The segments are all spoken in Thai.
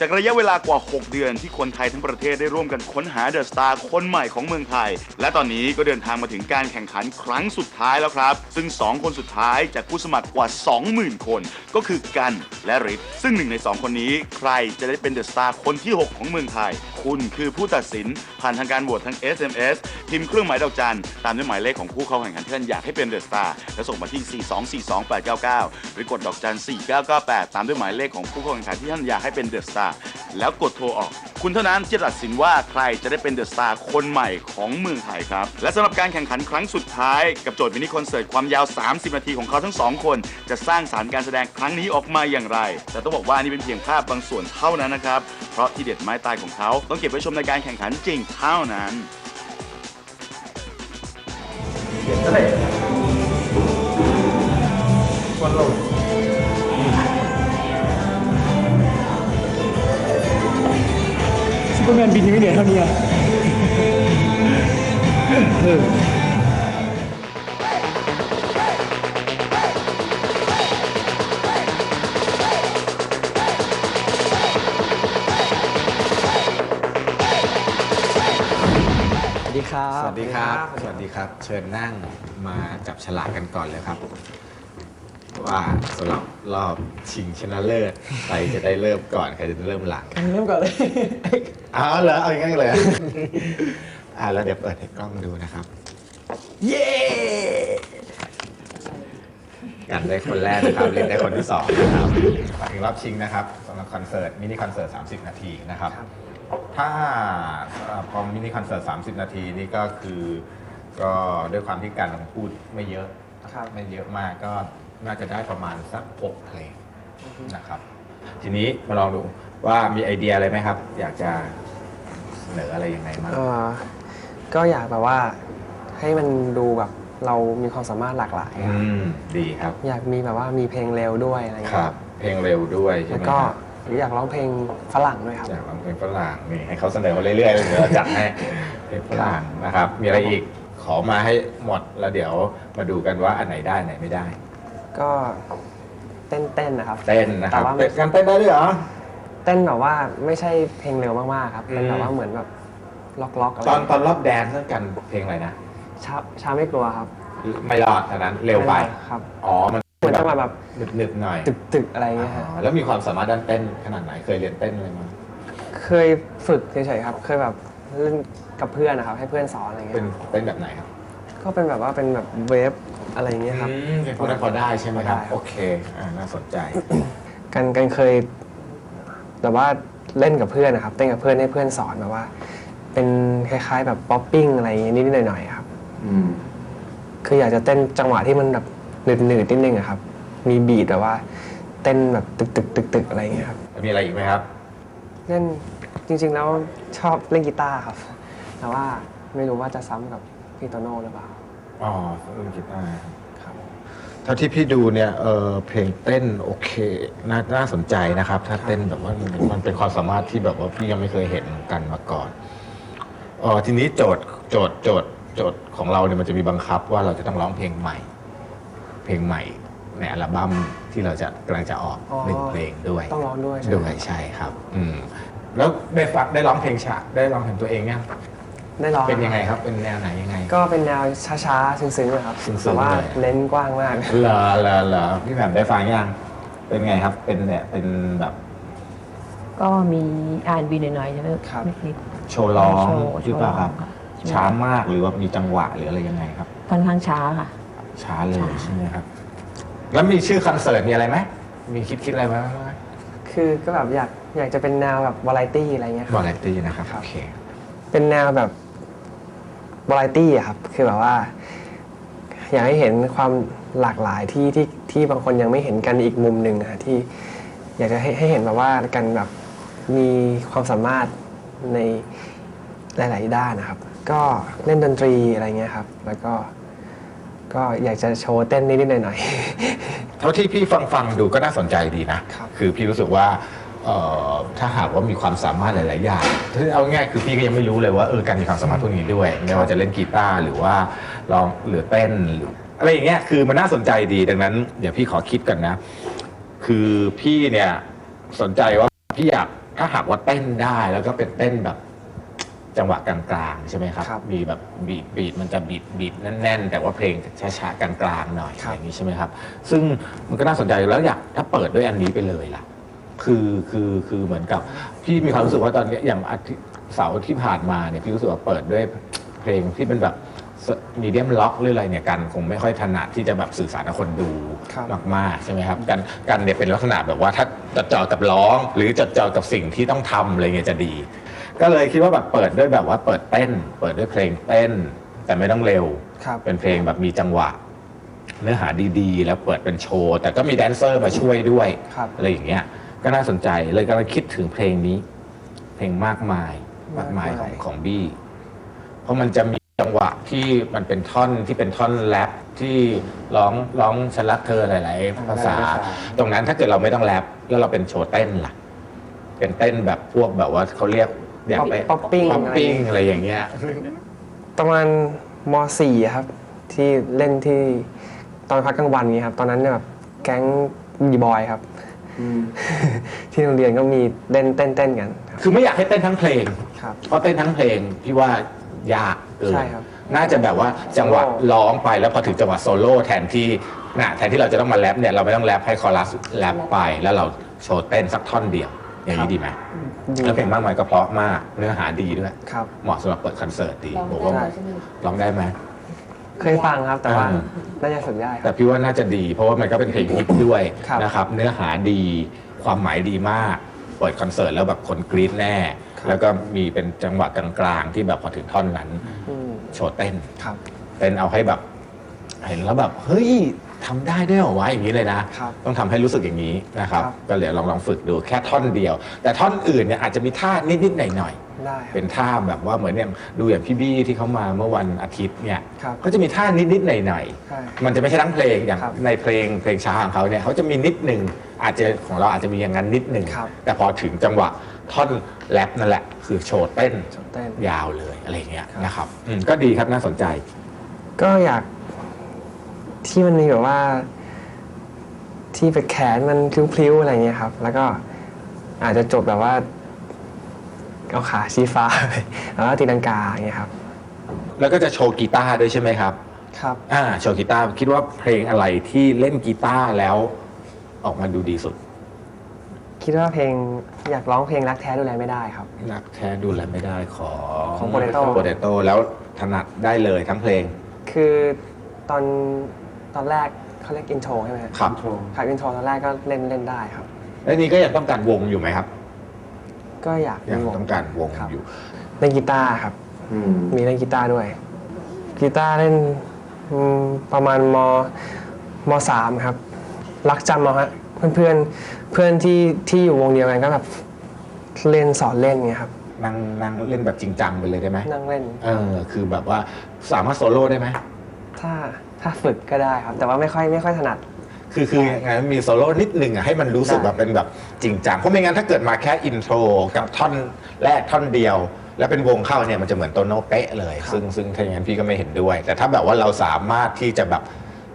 จากระยะเวลากว่า 6 เดือนที่คนไทยทั้งประเทศได้ร่วมกันค้นหาเดอะสตาร์คนใหม่ของเมืองไทย และตอนนี้ก็เดินทางมาถึงการแข่งขันครั้งสุดท้ายแล้วครับ ซึ่ง 2 คนสุดท้ายจากผู้สมัครกว่า 20,000 คน ก็คือกันและริทธิ์ซึ่งหนึ่งใน 2 คนนี้ใครจะได้เป็นเดอะสตาร์คนที่ 6 ของเมืองไทย คุณคือผู้ตัดสินผ่านทางการโหวตทั้ง SMS พิมพ์เครื่องหมายดอกจันตามด้วยหมายเลขของผู้เข้าแข่งขันที่ท่านอยากให้เป็นเดอะสตาร์และส่งมาที่ 4242899 หรือกดดอกจัน4998 ตามด้วยหมายเลขของผู้เข้าแข่งขันที่ท่านอยากให้เป็นเดอะสตาร์แล้วกดโทรออก คุณเท่านั้นจะตัดสินว่าใครจะได้เป็นเดอะสตาร์คนใหม่ของเมืองไทยครับ และสำหรับการแข่งขันครั้งสุดท้ายกับโจทย์มินิคอนเสิร์ตความยาว 30 นาทีของเขาทั้งสองคน จะสร้างสารรค์การแสดงครั้งนี้ออกมาอย่างไร แต่ต้องบอกว่านี่เป็นเพียงภาพบางส่วนเท่านั้นนะครับ เพราะที่เด็ดไม้ตายของเขาต้องเก็บไว้ชมในการแข่งขันจริงเท่านั้น เด็ดเลยควันลมซูเปอร์แมนบินยังไม่เหนื่อยเท่านี้อะ ดีครับ สวัสดีครับ สวัสดีครับ เชิญนั่งมาจับฉลากกันก่อนเลยครับ ว่าสำหรับรอบชิงชนะเลิศใครจะได้เริ่มก่อนใครจะเริ่มหลังเริ่มก่อนเลยอ้าวเหรอเอาอย่างงั้นเลย อ่าแล้วเดี๋ยวเปิดให้กล้องดูนะครับ เย้กันได้คนแรกนะครับเล่นได้คนที่สองนะครับมาถึงรอบชิงนะครับสำหรับคอนเสิร์ตมินิคอนเสิร์ต 30 นาทีนะครับ ถ้าเอ่อพอมินิคอนเสิร์ต30 นาทีนี่ก็คือก็ด้วยความที่การพูดไม่เยอะครับ ไม่เยอะมากก็น่าจะได้ประมาณสัก6เพลงนะครับ ทีนี้มาลองดูว่ามีไอเดียอะไรไหมครับ อยากจะเสนออะไรยังไงบ้างเอ่อก็อยากแบบว่าให้มันดูแบบเรามีความสามารถหลากหลายอะอืมดีครับอยากมีแบบว่ามีเพลงเร็วด้วยอะไรคเงี้รัยบเพลงเร็วด้วยใช่แล้วไหมก็ครับ อยากร้องเพลงฝรั่งด้วยครับ อยากร้องเพลงฝรั่งนี่ให้เขาเสนอมาเรื่อยๆเดี๋ยวเราจัดให้เพลงฝรั่งนะครับ มีอะไรอีกขอมาให้หมดแล้วเดี๋ยวมาดูกันว่าอันไหนได้อันไหนไม่ได้ ก็เต้นเต้นๆนะครับเต้นนะครับแต่ว่าเต้นกันเต้นได้ด้วยเหรอเต้นแบบว่าไม่ใช่เพลงเร็วมากๆครับเป็นแบบว่าเหมือนแบบล็อกล็อกๆอะไรตอนตอนรอบแดนซ์กันเพลงอะไรนะช้าช้าไม่กลัวครับ ไม่รอดอันนั้นเร็วไป ครับ อ๋อมัน เหมือนจังหวะแบบหนึบๆหน่อยตึกตึกๆอะไรเงี้ยอ๋ฮะอแล้วมีความสามารถด้านเต้นขนาดไหนเคยเรียนเต้นอะไรมาเคยฝึกเฉยๆครับ เคยแบบเล่นกับเพื่อนนะครับ ให้เพื่อนสอนอะไรเงี้เป็นยเต้นแบบไหนครับก็เป็นแบบว่าเป็นแบบเวฟอะไรเงี้ยครับอืมเป็นพวกนั้นพอได้ใช่ไหมครับพอได้ครับ โอเคอ่าน่าสนใจ กันกันเคยแบบว่าเล่นกับเพื่อนนะครับเต้นกับเพื่อนให้เพื่อนสอนแบบว่า เป็นคล้ายๆ แบบป๊อปปิ้งอะไรอย่างงี้นิดๆหน่อยๆครับ อืม คืออยากจะเต้นจังหวะที่มันแบบ หนืดๆนิดนึงอะครับ มีบีทแบบว่า เต้นแบบตึกตึกตึกตึกๆอะไรอย่างเงี้ยครับมีอะไรอีกไหมครับ เล่นจริง ๆ แล้วชอบเล่นกีตาร์ครับ แต่ว่าไม่รู้ว่าจะซ้ำกับพี่โตโน่หรือเปล่าอ๋อเล่นกีตาร์ครับเท่าที่พี่ดูเนี่ยเออเพลงเต้นโอเคน่าน่าสนใจนะครับ ถ้าเต้นแบบว่ามันมันเป็นความสามารถที่แบบว่าพี่ยังไม่เคยเห็นกันมาก่อนเออทีนี้โจทย์โจทย์โจทย์โจทย์ของเราเนี่ยมันจะมีบังคับว่าเราจะต้องร้องเพลงใหม่ เพลงใหม่ในอัลบั้มที่เราจะกำลังจะออกอ๋อ หนึ่งเพลงด้วยต้องร้องด้วยใช่ไหมด้วยใช่ครับอืมแล้วได้ฟังได้ร้องเพลงฉะได้ร้องเพลงตัวเองยังได้ร้องเป็นยังไงครับ เป็นแนวไหนยังไง ก็เป็นแนวช้าๆซึ้งๆนะครับซึ้งๆแต่ว่าเลยเลนส์กว้างมาก เหรอเหรอเหรอพี่แหม่มได้ฟังยังเป็นไงครับ เป็นเนี่ยเป็นแบบก็มีอ่านวีหน่อยๆใช่ไหมครับนิด โชว์ร้องโชว์หรือเปล่าครับโชว์ร้องค่ะ ช้ามากหรือว่ามีจังหวะหรืออะไรยังไงครับๆค่อนข้างช้าค่ะ ช้าเลยช้าใช่ไหมครับ แล้วมีชื่อคอนเสิร์ตมีอะไรไหมมีคิดคิดอะไรไหมคือก็แบบอยากอยากจะเป็นแนวแบบวาไรตี้อะไรเงี้ยครับวาไรตี้นะครับโอเคเป็นแนวแบบวาไรตี้อะครับ คือแบบว่า อยากให้เห็นความหลากหลายที่ที่ที่บางคนยังไม่เห็นกันอีกมุมหนึ่งอะที่ อยากจะให้ให้เห็นแบบว่ากันแบบมีความสามารถในหลาย ๆ ด้านนะครับ ก็เล่นดนตรีอะไรเงี้ยครับ แล้วก็ ก็อยากจะโชว์เต้นนิดๆหน่อยๆเท่าที่พี่ฟังฟังดูก็น่าสนใจดีนะครับอพี่รู้สึกว่าเอ่อถ้าหากว่ามีความสามารถหลาย ๆ อย่างถ้าเอาง่ายๆคือพี่ก็ยังไม่รู้เลยว่าเออการมีความสามารถพวกนี้ด้วยไม่ว่าจะเล่นกีตาร์หรือว่าร้องหรือเต้นหรืออะไรอย่างเงี้ยคือมันน่าสนใจดีดังนั้น เดี๋ยวพี่ขอคิดกันนะ คือพี่เนี่ยสนใจว่าพี่อยากถ้าหากว่าเต้นได้แล้วก็เป็นเต้นแบบ จังหวะกลางๆใช่ไหมครับครับมีแบบบีดบีดมันจะบีดบีดแน่นๆ แต่ว่าเพลงช้าๆกลางๆหน่อยครัอบย่างนี้ใช่ไหมครับ ซึ่งมันก็น่าสนใจแล้วอยากถ้าเปิดด้วยอันนี้ไปเลยล่ะ คือคือคือเหมือนกับพี่มีความรู้สึกว่าตอนเนี้ยอย่างอาทิตย์เสาร์ที่ผ่านมาเนี่ยพี่รู้สึกว่าเปิดด้วยเพลงที่เป็นแบบมีเดียมล็อกหรืออะไรเนี่ยกันคงไม่ค่อยถนัดที่จะแบบสื่อสารกับคนดูครับ มากๆใช่ไหมครับกันกันเนี่ยเป็นลักษณะแบบว่าถ้าจดจ่อกับร้อง หรือจดจ่อกับสิ่งที่ต้องทำอะไรเงี้ยจะดี ก็เลยคิดว่าแบบเปิดด้วยแบบว่าเปิดเต้น เปิดด้วยเพลงเต้น แต่ไม่ต้องเร็ว ครับเป็นเพลงแบบมีจังหวะ เนื้อหาดีๆ แล้วเปิดเป็นโชว์ แต่ก็มีแดนเซอร์มาช่วยด้วย ครับ อะไรอย่างเงี้ย ก็น่าสนใจเลยกำลังคิดถึงเพลงนี้ เพลงมากมายมากมายของของบี้เพราะมันจะมีจังหวะที่มันเป็นท่อนที่เป็นท่อนแรปที่ร้องร้องฉันรักเธอหลาย ๆ ภาษา หลายๆภาษา ตรงนั้นถ้าเกิดเราไม่ต้องแรปแล้วเราเป็นโชว์เต้นล่ะ เป็นเต้นแบบพวกแบบว่าเขาเรียก อยากไปป๊อปปิ้งป๊อปปิ้งอะไรอย่างเงี้ยประมาณม .4 ครับ ที่เล่นที่ตอนพักกลางวันนี้ครับ ตอนนั้นเนี่ยแบบแก๊งบีบอยครับ ที่โรงเรียนก็มีเล่นเต้นเต้นๆกันครับคือไม่อยากให้เต้นทั้งเพลง ครับ เพราะเต้นทั้งเพลงพี่ว่ายากเกินใช่ครับน่าจะแบบว่าจังหวะโซโล่ ร้องไปแล้วพอถึงจังหวะโซโล่แทนที่น่ะแทนที่เราจะต้องมาแรปเนี่ยเราไม่ต้องแรปให้คอรัสแรปไปแล้วเราโชว์เต้นสักท่อนเดียว อย่างนี้ดีไหมดีแล้วเพลงมากมายก็เพราะมากเนื้อหาดีด้วย ครับ เหมาะสำหรับเปิดคอนเสิร์ตดีลองบอกได้ว่าใช่ไหมร้องได้ไหมเคยฟังครับแต่ว่าอ่าน่าจะฝึกได้คแต่รับพี่ว่าน่าจะดี เพราะว่ามันก็เป็นเพลงฮิตด้วยครับนะครับ เนื้อหาดีความหมายดีมากเปิดคอนเสิร์ตแล้วแบบคนกรี๊ดแน่ แล้วก็มีเป็นจังหวะกลางๆ ที่แบบพอถึงท่อนนั้นอืมโชว์เต้นครับเต้นเอาให้แบบ เห็นแล้วแบบ เฮ้ย ทำได้ด้วยเหรอวะอย่างนี้เลยนะ ครับต้องทำให้รู้สึกอย่างนี้นะครับ ครับ ก็เดี๋ยวลองลองฝึกดูแค่ท่อนเดียว แต่ท่อนอื่นเนี่ยอาจจะมีท่านิดๆหน่อยๆ ได้ครับเป็นท่าแบบว่าเหมือนอย่างดูอย่างพี่บี้ที่เขามาเมื่อวันอาทิตย์เนี่ยครับก็จะมีท่านิด ๆ หน่อย ใช่ๆ มันจะไม่ใช่ทั้งเพลงอย่างครับในเพลงเพลงช้าของเขาเนี่ยเขาจะมีนิดหนึ่งอาจจะของเราอาจจะมีอย่างนั้นนิดหนึ่งครับ แต่พอถึงจังหวะท่อนแรปนั่นแหละ คือโชว์เต้นโชว์เต้น ยาวเลยอะไรเงี้ยครับ นะครับอืมก็ดีครับน่าสนใจ ก็อยาก ที่มันมีแบบว่า ที่ไปแขนมันพลิ้วๆอะไรเงี้ยครับ แล้วก็อาจจะจบแบบว่า เอาขาชี้ฟ้าไปแล้วก็ตีลังกาอย่างเงี้ยครับ แล้วก็จะโชว์กีตาร์ด้วยใช่ไหมครับ ครับ อ่าโชว์กีตาร์คิดว่าเพลงอะไรที่เล่นกีตาร์แล้ว ออกมาดูดีสุด คิดว่าเพลงอยากร้องเพลงรักแท้ดูแลไม่ได้ครับ นักแท้ดูแลไม่ได้ของของ Potato โปเตโต้แล้วถนัดได้เลยทั้งเพลง คือตอน ตอนแรกเขาเรียกอินโทรใช่ไหมครับครับอินโทรตอนแรกก็เล่นเล่นได้ครับ แล้วนี่ก็ยังต้องการวงอยู่ไหมครับ ก็อยากยังมีวต้องการวงครับ อยู่ เล่นกีตาร์ครับมีเล่นกีตาร์ด้วย กีตาร์เล่นอืมประมาณมมสามครับ รักจำเอาฮะเพื่อนเพื่อนเพื่อนที่ที่อยู่วงเดียวกันก็แบบเล่นสอนเล่นเงี้ยครับ นั่งนั่งเล่นแบบจริงจังไปเลยได้ไหมนั่งเล่น เออคือแบบว่าสามารถโซโล่ได้ไหมถ้า ถ้าฝึกก็ได้ครับ แต่ว่าไม่ค่อยไม่ค่อยถนัด คือคือยังไงมีโซโล่นิดหนึ่งอะให้มันรู้สึกได้แบบเป็นแบบจริงจังเพราะไม่งั้นถ้าเกิดมาแค่อินโทรกับท่อนแรกท่อนเดียว แล้วเป็นวงเข้าเนี่ยมันจะเหมือนโตโนเป๊ะเลย ซึ่งซึ่งถ้าอย่างนั้นพี่ก็ไม่เห็นด้วย แต่ถ้าแบบว่าเราสามารถที่จะแบบ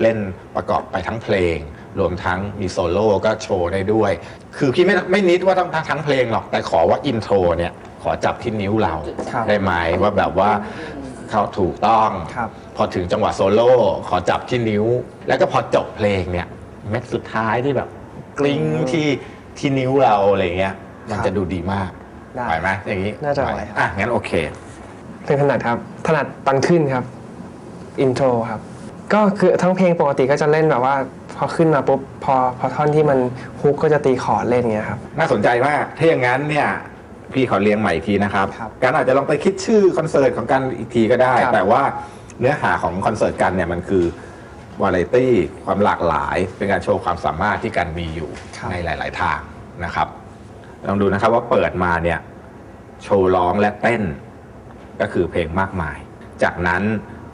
เล่นประกอบไปทั้งเพลง รวมทั้งมีโซโล่ก็โชว์ได้ด้วย คือพี่ไม่ไม่นิดว่าต้องทั้งทั้งเพลงหรอกแต่ขอว่าอินโทรเนี่ยขอจับที่นิ้วเราครับได้ไหมว่าแบบว่าเขาถูกต้องครับ พอถึงจังหวะโซโล่ขอจับที่นิ้ว แล้วก็พอจบเพลงเนี่ยเม็ดสุดท้ายที่แบบกลิ้งที่ที่นิ้วเราอะไรเงี้ย มันครับจะดูดีมากได้ ไหวไหมอย่างนี้น่าจะไหวอะงั้นโอเค เพลงถนัดครับ ถนัดตอนขึ้นครับ อินโทรครับ ก็คือทั้งเพลงปกติก็จะเล่นแบบว่า พอขึ้นมาปุ๊บพอพอท่อนที่มันฮุกก็จะตีคอร์ดเล่นเงี้ยครับ น่าสนใจมาก ถ้าอย่างนั้นเนี่ย พี่ขอเรียงใหม่อีกทีนะครับ ครับการอาจจะลองไปคิดชื่อคอนเสิร์ตของกันอีกทีก็ได้ ครับแต่ว่า เนื้อหาของคอนเสิร์ตกันเนี่ยมันคือวาไรตี้ความหลากหลาย เป็นการโชว์ความสามารถที่กันมีอยู่ในหลาย ๆ ทางนะครับลองดูนะครับว่าเปิดมาเนี่ยโชว์ร้องและเต้นก็คือเพลงมากมาย จากนั้น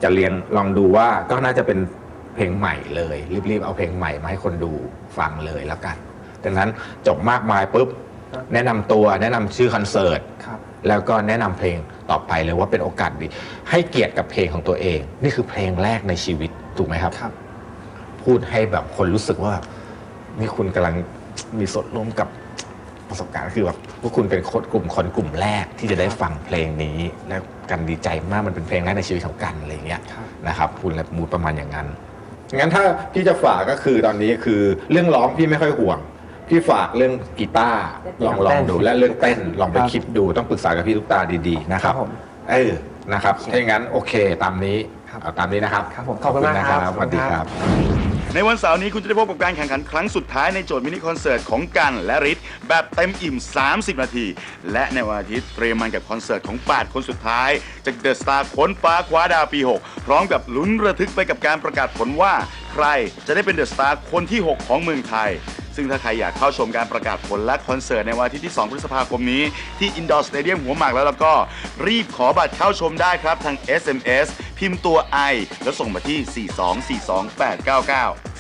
จะเรียงลองดูว่าก็น่าจะเป็นเพลงใหม่เลยรีบๆเอาเพลงใหม่มาให้คนดูฟังเลยแล้วกันดังนั้นจบมากมายปุ๊บแนะนำตัวแนะนำชื่อคอนเสิร์ตครับ แล้วก็แนะนำเพลงต่อไปเลยว่าเป็นโอกาสดี ให้เกียรติกับเพลงของตัวเอง นี่คือเพลงแรกในชีวิตถูกไหมครับครับ พูดให้แบบคนรู้สึกว่า นี่คุณกำลังมีส่วนร่วมกับประสบการณ์คือแบบพวกคุณเป็นคนกลุ่มคนกลุ่มแรกที่จะได้ฟังเพลงนี้ และกันดีใจมากมันเป็นเพลงแรกในชีวิตของกันอะไรอย่างเงี้ยครับนะครับคุณและมูดประมาณอย่างนั้นงั้นถ้าพี่จะฝากก็คือตอนนี้คือเรื่องร้องพี่ไม่ค่อยห่วง พี่ฝากเรื่องกีตาร์ลองลองดูและเรื่องเต้นลองไปคิดดูต้องปรึกษากับพี่ลูกตาดีๆนะครับครับผมเออนะครับถ้าอย่างนั้นโอเคตามนี้ครับเอาตามนี้นะครับครับผมขอบคุณมากนะคครัรับบสวัสดีครับ ในวันเสาร์นี้คุณจะได้พบกับการแข่งขันครั้งสุดท้ายในโจทย์มินิคอนเสิร์ตของกันและริทธิ์แบบเต็มอิ่ม 30 นาที และในวันอาทิตย์เตรียมมันกับคอนเสิร์ตของ 8 คนสุดท้าย จากเดอะสตาร์ค้นฟ้าคว้าดาวปี 6 พร้อมกับลุ้นระทึกไปกับการประกาศผลว่า ใครจะได้เป็นเดอะสตาร์คนที่ 6 ของเมืองไทย ซึ่งถ้าใครอยากเข้าชมการประกาศผลและคอนเสิร์ตในวันอาทิตย์ที่ 2 พฤษภาคมนี้ที่อินดอร์สเตเดียมหัวหมากแล้วแล้วก็รีบขอบัตรเข้าชมได้ครับทาง SMS พิมพ์ตัว I แล้วส่งมาที่ 4242899